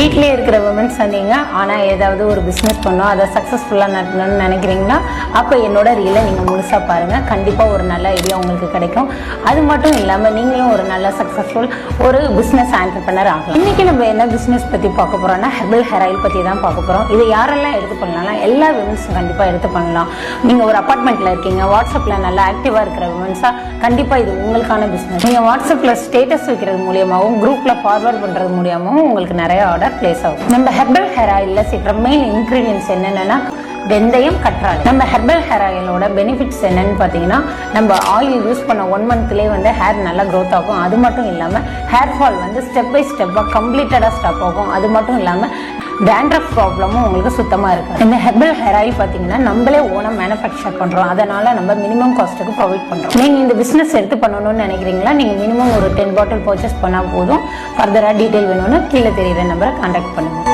வீட்டிலே இருக்கிற உமன்ஸ் வந்தீங்க ஆனால் ஏதாவது ஒரு பிஸ்னஸ் பண்ணோம் அதை சக்ஸஸ்ஃபுல்லாக நடத்தணும்னு நினைக்கிறீங்கன்னா அப்போ என்னோட ரீலை நீங்கள் முழுசாக பாருங்கள் கண்டிப்பாக ஒரு நல்ல ஐடியா உங்களுக்கு கிடைக்கும். அது மட்டும் இல்லாமல் நீங்களும் ஒரு நல்ல சக்ஸஸ்ஃபுல் ஒரு பிஸ்னஸ் ஆண்டர்பனர் ஆகலாம். இன்றைக்கி நம்ம என்ன பிஸ்னஸ் பற்றி பார்க்க போகிறோம்னா ஹெர்பல் ஹேர் ஆயில் பற்றி தான் பார்க்க போகிறோம் இதை யாரெல்லாம் எடுத்து பண்ணலாம் எல்லா விமன்ஸும் கண்டிப்பாக எடுத்து பண்ணலாம். நீங்கள் ஒரு அப்பார்ட்மெண்ட்டில் இருக்கீங்க வாட்ஸ்அப்பில் நல்லா ஆக்டிவாக இருக்கிற விமன்ஸாக கண்டிப்பாக இது உங்களுக்கான பிஸ்னஸ் நீங்கள் வாட்ஸ்அப்பில் ஸ்டேட்டஸ் வைக்கிறது மூலியமாகவும் குரூப்பில் ஃபார்வர்ட் பண்ணுறது மூலியமாகவும் உங்களுக்கு நிறைய ஆர்டர் பிளேஸ் ஆகும் நம்ம ஹெர்பல் ஹேர் ஆயிலில் சேர்க்குற மெயின் இன்க்ரீடியன்ஸ் என்னென்னா வெந்தயம் கற்றாழை. நம்ம ஹெர்பல் ஹேர் ஆயிலோட பெனிஃபிட்ஸ் என்னன்னு பார்த்தீங்கன்னா நம்ம ஆயில் யூஸ் பண்ண ஒன் மந்த்லேயே வந்து ஹேர் நல்லா க்ரோத் ஆகும். அது மட்டும் இல்லாமல் ஹேர் ஃபால் வந்து ஸ்டெப் பை ஸ்டெப்பாக கம்ப்ளீட்டடாக ஸ்டாப் ஆகும். அது மட்டும் இல்லாமல் டேண்ட்ரஃப் ப்ராப்ளமும் உங்களுக்கு சுத்தமாக இருக்கும் இந்த ஹெர்பல் ஹேர் ஆயில் பார்த்தீங்கன்னா நம்மளே ஓனாக மேனுஃபேக்சர் பண்ணுறோம் அதனால் நம்ம மினிமம் காஸ்ட்டுக்கு ப்ரொவைட் பண்ணுறோம் நீங்கள் இந்த பிஸ்னஸ் எடுத்து பண்ணணும்னு நினைக்கிறீங்களா? நீங்கள் மினிமம் ஒரு டென் பாட்டில் பர்ச்சேஸ் பண்ணால் போதும். ஃபர்தராக டீட்டெயில் வேணும்னு கீழே தெரியுற நம்பரை கான்டாக்ட் பண்ணுங்கள்